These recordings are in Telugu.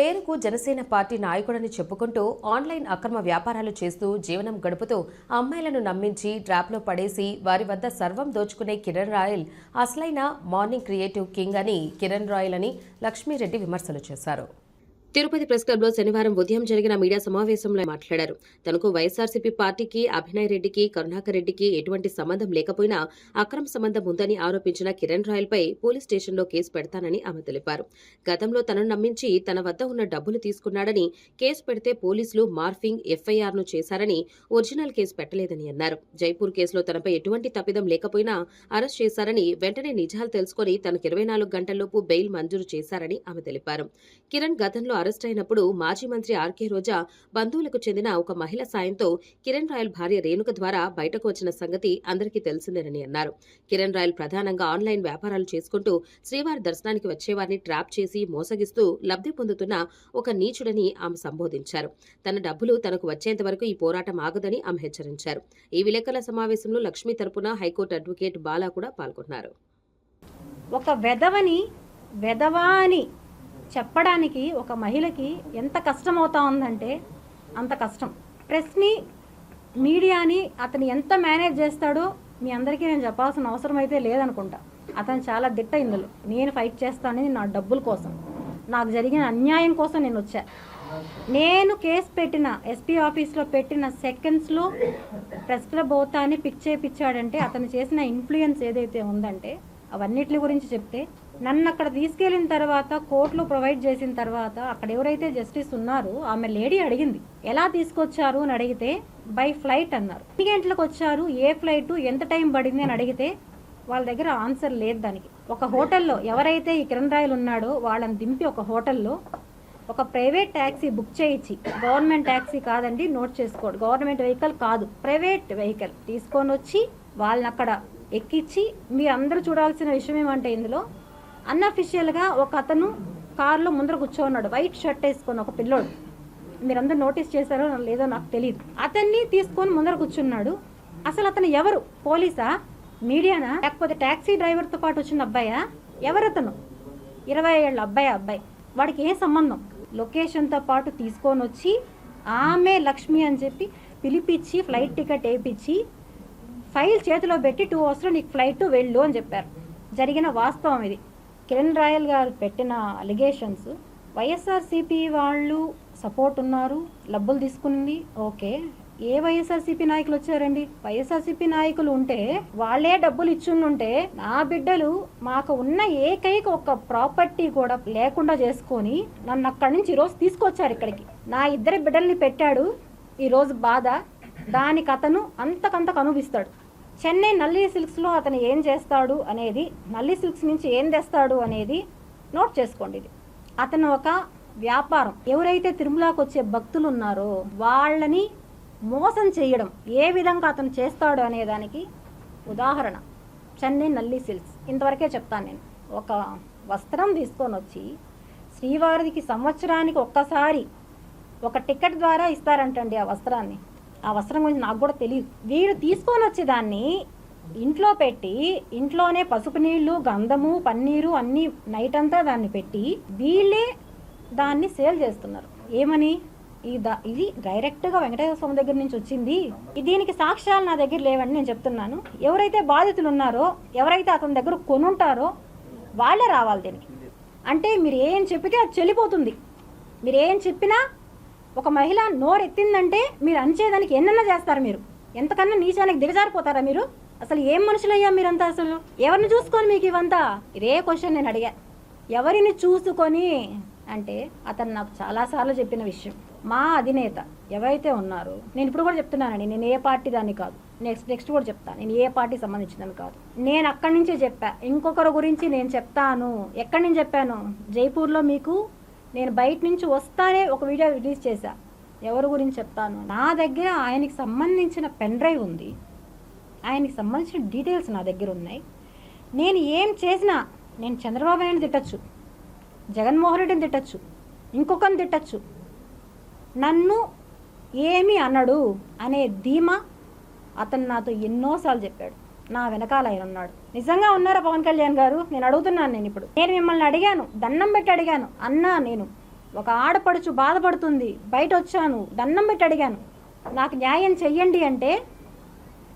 పేరుకు జనసేన పార్టీ నాయకుడని చెప్పుకుంటూ ఆన్లైన్ అక్రమ వ్యాపారాలు చేస్తూ జీవనం గడుపుతూ అమ్మాయిలను నమ్మించి ట్రాప్లో పడేసి వారి వద్ద సర్వం దోచుకునే కిరణ్ రాయల్ అసలైన మార్నింగ్ క్రియేటివ్ కింగ్ అని కిరణ్ రాయల్ అని లక్ష్మీరెడ్డి విమర్శలు చేశారు. తిరుపతి ప్రెస్ క్లబ్లో శనివారం ఉదయం జరిగిన మీడియా సమావేశంలో మాట్లాడారు. తనకు వైఎస్ఆర్సీపీ పార్టీకి అభినయ్ రెడ్డికి కరుణాకర్ రెడ్డికి ఎటువంటి సంబంధం లేకపోయినా అక్రమ సంబంధం ఉందని ఆరోపించిన కిరణ్ రాయల్పై పోలీస్ స్టేషన్లో కేసు పెడతానని ఆమె తెలిపారు. గతంలో తనను నమ్మించి తన వద్ద ఉన్న డబ్బులు తీసుకున్నాడని కేసు పెడితే పోలీసులు మార్ఫింగ్ ఎఫ్ఐఆర్ను చేశారని ఒరిజినల్ కేసు పెట్టలేదని అన్నారు. జైపూర్ కేసులో తనపై ఎటువంటి తప్పిదం లేకపోయినా అరెస్ట్ చేశారని వెంటనే నిజాలు తెలుసుకుని తనకు ఇరవై నాలుగు గంటల్లోపు బెయిల్ మంజూరు చేశారని ఆమె తెలిపారు. కిరణ్ గతంలో అరెస్ట్ అయినప్పుడు మాజీ మంత్రి ఆర్కే రోజా బంధువులకు చెందిన ఒక మహిళ సాయంతో కిరణ్ రాయల్ భార్య రేణుక ద్వారా బయటకు వచ్చిన సంగతి అందరికీ తెలిసిందేనని అన్నారు. కిరణ్ రాయల్ ప్రధానంగా ఆన్లైన్ వ్యాపారాలు చేసుకుంటూ శ్రీవారి దర్శనానికి వచ్చేవారిని ట్రాప్ చేసి మోసగిస్తూ లబ్ధి పొందుతున్న ఒక నీచుడని ఆమె సంబోధించారు. తన డబ్బులు తనకు వచ్చేంత వరకు ఈ పోరాటం ఆగదని ఆమె హెచ్చరించారు. ఈ విలేకరుల సమావేశంలో లక్ష్మి తరపున హైకోర్టు అడ్వకేట్ బాలా కూడా పాల్గొన్నారు. ఒక వెధవని వెధవా అని చెప్పడానికి ఒక మహిళకి ఎంత కష్టమవుతా ఉందంటే అంత కష్టం. ప్రెస్ని మీడియాని అతను ఎంత మేనేజ్ చేస్తాడో మీ అందరికీ నేను చెప్పాల్సిన అవసరం అయితే లేదనుకుంటా. అతను చాలా దిట్ట ఇందులో. నేను ఫైట్ చేస్తానని నా డబ్బుల కోసం. నాకు జరిగిన అన్యాయం కోసం నేను వచ్చా. నేను కేసు పెట్టిన ఎస్పీ ఆఫీస్లో పెట్టిన సెకండ్స్లో ప్రెస్ క్లబ్ అవుతా అని పిక్ చేయించాడంటే అతను చేసిన ఇన్ఫ్లుయెన్స్ ఏదైతే ఉందంటే అవన్నిటి గురించి చెప్తే నన్ను అక్కడ తీసుకెళ్ళిన తర్వాత కోర్టులో ప్రొవైడ్ చేసిన తర్వాత అక్కడ ఎవరైతే జస్టిస్ ఉన్నారో ఆమె లేడీ అడిగింది ఎలా తీసుకొచ్చారు? అని అడిగితే బై ఫ్లైట్ అన్నారు. ఎన్ని గంటలకు వచ్చారు? ఏ ఫ్లైట్? ఎంత టైం పడింది? అని అడిగితే వాళ్ళ దగ్గర ఆన్సర్ లేదు దానికి. ఒక హోటల్లో ఎవరైతే ఈ కిరణ్ రాయలు ఉన్నాడో వాళ్ళని దింపి ఒక హోటల్లో ఒక ప్రైవేట్ ట్యాక్సీ బుక్ చేయించి గవర్నమెంట్ ట్యాక్సీ కాదండి నోట్ చేసుకోడు. గవర్నమెంట్ వెహికల్ కాదు ప్రైవేట్ వెహికల్ తీసుకొని వచ్చి వాళ్ళని అక్కడ ఎక్కించి మీరు అందరూ చూడాల్సిన విషయం ఏమంటే ఇందులో అన్అఫిషియల్గా ఒక అతను కారులో ముందర కూర్చోన్నాడు. వైట్ షర్ట్ వేసుకొని ఒక పిల్లోడు. మీరందరూ నోటీస్ చేశారో లేదో నాకు తెలియదు అతన్ని తీసుకొని ముందర కూర్చున్నాడు. అసలు అతను ఎవరు? పోలీసా? మీడియానా? లేకపోతే ట్యాక్సీ డ్రైవర్తో పాటు వచ్చిన అబ్బాయా? ఎవరతను ఇరవై ఏళ్ళ అబ్బాయి అబ్బాయి? వాడికి ఏ సంబంధం? లొకేషన్తో పాటు తీసుకొని వచ్చి ఆమె లక్ష్మి అని చెప్పి పిలిపించి ఫ్లైట్ టికెట్ వేయించి ఫైల్ చేతిలో పెట్టి టూ అవర్స్లో నీకు ఫ్లైట్ వెళ్ళు అని చెప్పారు. జరిగిన వాస్తవం ఇది. కిరణ్ రాయల్ గారు పెట్టిన అలిగేషన్స్ వైఎస్ఆర్సీపీ వాళ్ళు సపోర్ట్ ఉన్నారు లబ్బులు తీసుకుంది ఓకే. ఏ వైఎస్ఆర్సీపీ నాయకులు వచ్చారండి? వైఎస్ఆర్సీపీ నాయకులు ఉంటే వాళ్ళే డబ్బులు ఇచ్చిండుంటే నా బిడ్డలు మాకు ఉన్న ఏకైక ఒక ప్రాపర్టీ కూడా లేకుండా చేసుకొని నన్ను అక్కడి నుంచి ఈరోజు తీసుకొచ్చారు ఇక్కడికి. నా ఇద్దరి బిడ్డల్ని పెట్టాడు ఈరోజు బాధ. దానికి అతను అంతకంతకు అనుభవిస్తాడు. చెన్నై నల్లి సిల్క్స్లో అతను ఏం చేస్తాడు అనేది నల్లి సిల్క్స్ నుంచి ఏం తెస్తాడు అనేది నోట్ చేసుకోండి ఇది. అతను ఒక వ్యాపారం. ఎవరైతే తిరుమలకు వచ్చే భక్తులు ఉన్నారో వాళ్ళని మోసం చేయడం ఏ విధంగా అతను చేస్తాడు అనే దానికి ఉదాహరణ. చెన్నై నల్లి సిల్క్స్. ఇంతవరకే చెప్తాను నేను. ఒక వస్త్రం తీసుకొని వచ్చి శ్రీవారికి సంవత్సరానికి ఒక్కసారి ఒక టికెట్ ద్వారా ఇస్తారంటండి ఆ వస్త్రాన్ని. వస్త్రం గురించి నాకు కూడా తెలియదు. వీడు తీసుకొని వచ్చి దాన్ని ఇంట్లో పెట్టి ఇంట్లోనే పసుపు నీళ్ళు గంధము పన్నీరు అన్ని నైట్ అంతా దాన్ని పెట్టి వీళ్ళే దాన్ని సేల్ చేస్తున్నారు. ఏమని? ఈ దా ఇది డైరెక్ట్గా వెంకటేశ్వర స్వామి దగ్గర నుంచి వచ్చింది. దీనికి సాక్ష్యాలు నా దగ్గర లేవని నేను చెప్తున్నాను. ఎవరైతే బాధితులు ఉన్నారో ఎవరైతే అతని దగ్గర కొనుంటారో వాళ్ళే రావాలి దీనికి. అంటే మీరు ఏం చెప్పితే అది చెల్లిపోతుంది. మీరు ఏం చెప్పినా ఒక మహిళ నోరెత్తిందంటే మీరు అంచేదానికి ఎన్నన్నా చేస్తారు మీరు. ఎంతకన్నా నీచానికి దిగజారిపోతారా మీరు? అసలు ఏం మనుషులయ్యా మీరంతా అసలు? ఎవరిని చూసుకొని మీకు ఇవంతా? ఇదే క్వశ్చన్ నేను అడిగా. ఎవరిని చూసుకొని అంటే అతను నాకు చాలాసార్లు చెప్పిన విషయం. మా అధినేత ఎవరైతే ఉన్నారో నేను ఇప్పుడు కూడా చెప్తున్నానండి నేను ఏ పార్టీ దాన్ని కాదు. నెక్స్ట్ నెక్స్ట్ కూడా చెప్తాను నేను ఏ పార్టీ సంబంధించిందని కాదు. నేను అక్కడి నుంచే చెప్పా. ఇంకొకరి గురించి నేను చెప్తాను. ఎక్కడి నుంచి చెప్పాను? జైపూర్లో మీకు నేను బయట నుంచి వస్తానే ఒక వీడియో రిలీజ్ చేశా. ఎవరి గురించి చెప్తాను నా దగ్గర ఆయనకి సంబంధించిన పెన్ డ్రైవ్ ఉంది. ఆయనకి సంబంధించిన డీటెయిల్స్ నా దగ్గర ఉన్నాయి. నేను ఏం చేసినా నేను చంద్రబాబు నాయుడు తిట్టచ్చు. జగన్మోహన్ రెడ్డిని తిట్టచ్చు. ఇంకొకరిని తిట్టచ్చు. నన్ను ఏమి అనడు అనే ధీమా అతను నాతో ఎన్నోసార్లు చెప్పాడు. నా వెనకాల ఆయన ఉన్నాడు. నిజంగా ఉన్నారా పవన్ కళ్యాణ్ గారు? నేను అడుగుతున్నాను నేను ఇప్పుడు. నేను మిమ్మల్ని అడిగాను దండం పెట్టి అడిగాను. అన్నా నేను ఒక ఆడపడుచు బాధపడుతుంది బయట వచ్చాను దండం పెట్టి అడిగాను. నాకు న్యాయం చెయ్యండి అంటే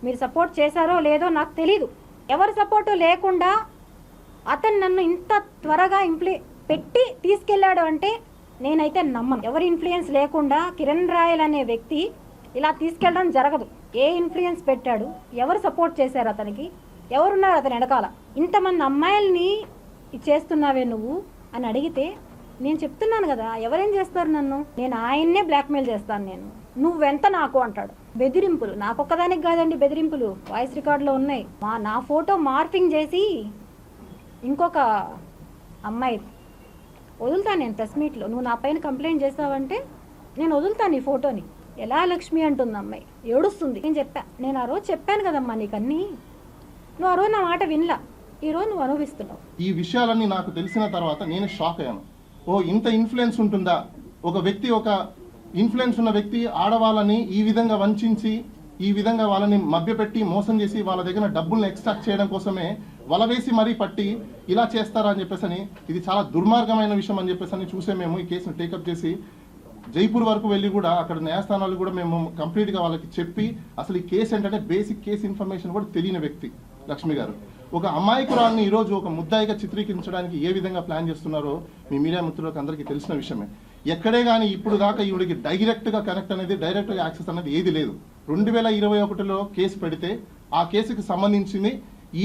మీరు సపోర్ట్ చేశారో లేదో నాకు తెలీదు. ఎవరి సపోర్టు లేకుండా అతను నన్ను ఇంత త్వరగా ఇంప్లి పెట్టి తీసుకెళ్ళాడు అంటే నేనైతే నమ్మను. ఎవరి ఇన్ఫ్లుయెన్స్ లేకుండా కిరణ్ రాయల్ అనే వ్యక్తి ఇలా తీసుకెళ్ళడం జరగదు. ఏ ఇన్ఫ్లుయెన్స్ పెట్టాడు? ఎవరు సపోర్ట్ చేశారు అతనికి? ఎవరున్నారు అతని వెనకాల? ఇంతమంది అమ్మాయిల్ని చేస్తున్నావే నువ్వు? అని అడిగితే నేను చెప్తున్నాను కదా ఎవరేం చేస్తారు నన్ను? నేను ఆయన్నే బ్లాక్మెయిల్ చేస్తాను నేను. నువ్వెంత నాకు అంటాడు? బెదిరింపులు. నాకొక్కదానికి కాదండి బెదిరింపులు. వాయిస్ రికార్డులో ఉన్నాయి. మా నా ఫోటో మార్పింగ్ చేసి ఇంకొక అమ్మాయి వదులుతాను నేను ప్రెస్ మీట్లో నువ్వు నా పైన కంప్లైంట్ చేస్తావంటే నేను వదులుతాను ఈ ఫోటోని ఎలా లక్ష్మి అంటుంది అమ్మాయి? ఏడుస్తుంది. నేను చెప్పా. నేను ఆ రోజు చెప్పాను కదమ్మా నీకు నువ్వు ఆ రోజు నా మాట వినలా. ఈరోజు నువ్వు అనుభవిస్తున్నావు. ఈ విషయాలన్నీ నాకు తెలిసిన తర్వాత నేను షాక్ అయ్యాను. ఓ ఇంత ఇన్ఫ్లుయెన్స్ ఉంటుందా? ఒక వ్యక్తి ఒక ఇన్ఫ్లుయెన్స్ ఉన్న వ్యక్తి ఆడవాళ్ళని ఈ విధంగా వంచి ఈ విధంగా వాళ్ళని మభ్యపెట్టి మోసం చేసి వాళ్ళ దగ్గర డబ్బుల్ని ఎక్స్ట్రాక్ట్ చేయడం కోసమే వలవేసి మరీ పట్టి ఇలా చేస్తారా అని చెప్పేసి అని ఇది చాలా దుర్మార్గమైన విషయం అని చెప్పేసి అని చూసే మేము ఈ కేసును టేకప్ చేసి జైపూర్ వరకు వెళ్ళి కూడా అక్కడ న్యాయస్థానాలు కూడా మేము కంప్లీట్గా వాళ్ళకి చెప్పి అసలు ఈ కేసు ఏంటంటే బేసిక్ కేసు ఇన్ఫర్మేషన్ కూడా తెలియని వ్యక్తి లక్ష్మి గారు. ఒక అమాయకురాల్ని ఈరోజు ఒక ముద్దాయిగా చిత్రీకరించడానికి ఏ విధంగా ప్లాన్ చేస్తున్నారో మీ మీడియా మిత్రులకు అందరికీ తెలిసిన విషయమే. ఎక్కడే కానీ ఇప్పుడు దాకా ఈవిడికి డైరెక్ట్గా కనెక్ట్ అనేది డైరెక్ట్గా యాక్సెస్ అనేది ఏది లేదు. రెండు వేల ఇరవై ఒకటిలో కేసు పెడితే ఆ కేసుకి సంబంధించింది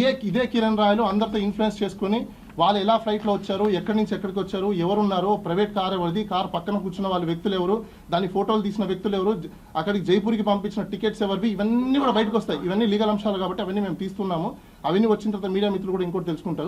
ఏ ఇదే కిరణ్ రాయలు అందరితో ఇన్ఫ్లుయెన్స్ చేసుకొని వాళ్ళు ఎలా ఫ్లైట్లో వచ్చారు ఎక్కడి నుంచి ఎక్కడికి వచ్చారు ఎవరున్నారు ప్రైవేట్ కార్ ఎవరిది కార్ పక్కన కూర్చున్న వాళ్ళ వ్యక్తులు ఎవరు దాని ఫోటోలు తీసిన వ్యక్తులు ఎవరు అక్కడికి జైపూర్కి పంపించిన టికెట్స్ ఎవరివి ఇవన్నీ కూడా బయటకు వస్తాయి. ఇవన్నీ లీగల్ అంశాలు కాబట్టి అవన్నీ మేము తీస్తున్నాము. అవన్నీ వచ్చిన తర్వాత మీడియా మిత్రులు కూడా ఇంకోటి తెలుసుకుంటారు.